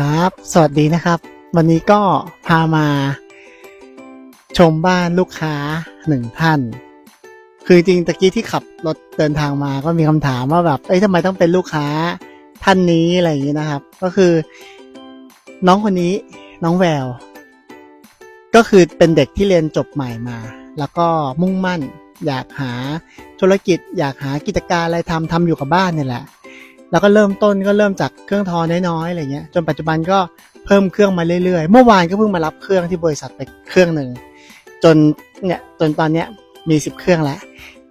ครับ สวัสดีนะครับ วันนี้ก็พามาชมบ้านลูกค้าหนึ่งท่าน คือจริงตะกี้ที่ขับรถเดินทางมาก็มีคำถามว่าแบบ เอ้ยทำไมต้องเป็นลูกค้าท่านนี้อะไรอย่างนี้นะครับ ก็คือ น้องคนนี้น้องแวว ก็คือเป็นเด็กที่เรียนจบใหม่มา แล้วก็มุ่งมั่น อยากหาธุรกิจ อยากหากิจการอะไรทำทำอยู่กับบ้านเนี่ยแหละ แล้วก็เริ่มต้นก็เริ่มจากเครื่องทอน้อยๆอะไรเงี้ยจนปัจจุบันก็เพิ่มเครื่องมาเรื่อยๆ เมื่อวานก็เพิ่งมารับเครื่องที่บริษัทไปเครื่องหนึ่งจนเนี่ยจนตอนเนี้ยมีสิบเครื่องแล้ว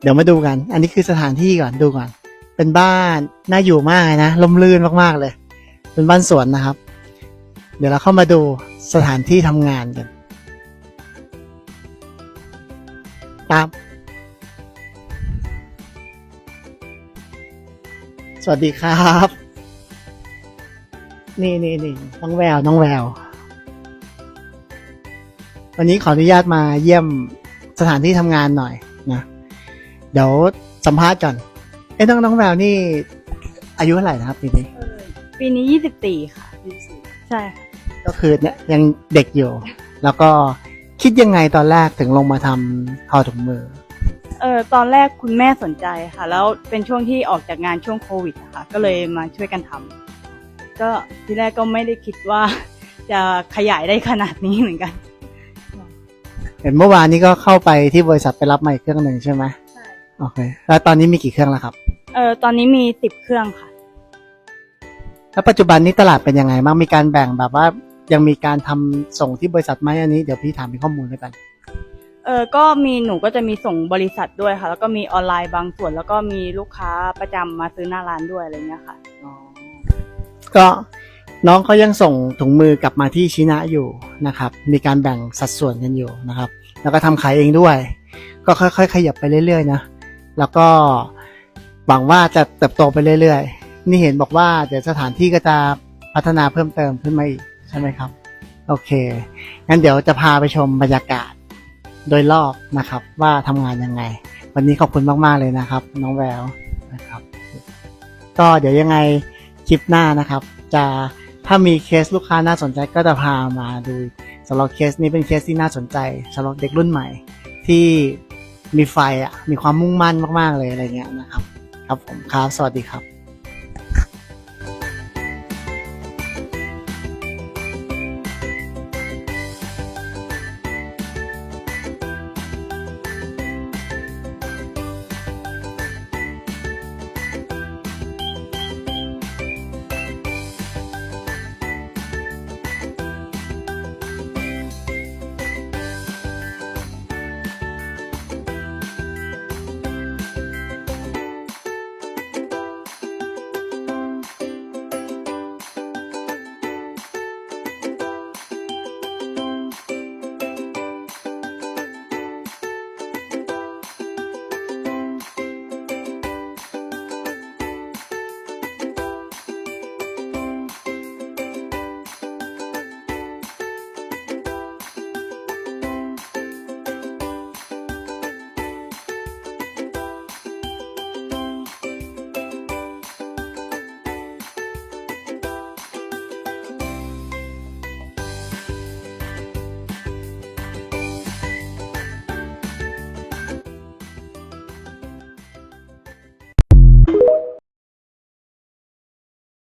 เดี๋ยวมาดูกัน อันนี้คือสถานที่ก่อนดูก่อน เป็นบ้านน่าอยู่มากนะลมลื่นมากๆเลย เป็นบ้านสวนนะครับ เดี๋ยวเราเข้ามาดูสถานที่ทำงานกันตาม วัสดีครับ นี่นี่นี่น้องแวว น้องแวว วันนี้ขออนุญาตมาเยี่ยมสถานที่ทำงานหน่อยนะเดี๋ยวสัมภาษณ์ก่อนเอ้น้องน้องแววนี่ อายุเท่าไหร่นะครับปีนี้ ปีนี้ยี่สิบสี่ค่ะใช่ค่ะก็คือเนี่ยยังเด็กอยู่ แล้วก็คิดยังไงตอนแรกถึงลงมาทำทอถุงมือ เออตอนแรกคุณแม่สนใจค่ะ แล้วเป็นช่วงที่ออกจากงานช่วงโควิดอะค่ะ ก็เลยมาช่วยกันทำก็ทีแรกก็ไม่ได้คิดว่าจะขยายได้ขนาดนี้เหมือนกัน เห็นเมื่อวานนี้ก็เข้าไปที่บริษัทไปรับมาอีกเครื่องหนึ่งใช่ไหมใช่โอเคแล้วตอนนี้มีกี่เครื่องแล้วครับ เออตอนนี้มีสิบเครื่องค่ะ แล้วปัจจุบันนี้ตลาดเป็นยังไงบ้างมีการแบ่งแบบว่ายังมีการทำส่งที่บริษัทไหมอันนี้เดี๋ยวพี่ถามเป็นข้อมูลด้วยกันเออก็มีหนูก็จะมีส่งบริษัทด้วยค่ะ แล้วก็มีออนไลน์บางส่วน แล้วก็มีลูกค้าประจำมาซื้อหน้าร้านด้วยอะไรเงี้ยค่ะ ก็น้องเขายังส่งถุงมือกลับมาที่ชินะอยู่นะครับ มีการแบ่งสัดส่วนกันอยู่นะครับ แล้วก็ทำขายเองด้วย ก็ค่อยๆ ขยับไปเรื่อยๆนะ แล้วก็หวังว่าจะเติบโตไปเรื่อยๆ นี่เห็นบอกว่าเดี๋ยวสถานที่ก็จะพัฒนาเพิ่มเติมขึ้นมาอีกใช่ไหมครับ โอเค งั้นเดี๋ยวจะพาไปชมบรรยากาศ โดยรอบนะครับว่าทำงานยังไง วันนี้ขอบคุณมาก ๆ เลยนะครับ น้องแววนะครับ ก็เดี๋ยวยังไงคลิปหน้านะครับ จะถ้ามีเคสลูกค้าน่าสนใจก็จะพามาดูสำหรับเคสนี้เป็นเคสที่น่าสนใจสำหรับเด็กรุ่นใหม่ ที่มีไฟอะมีความมุ่งมั่นมาก ๆ เลยอะไรเงี้ยนะครับ ครับผมครับสวัสดีครับ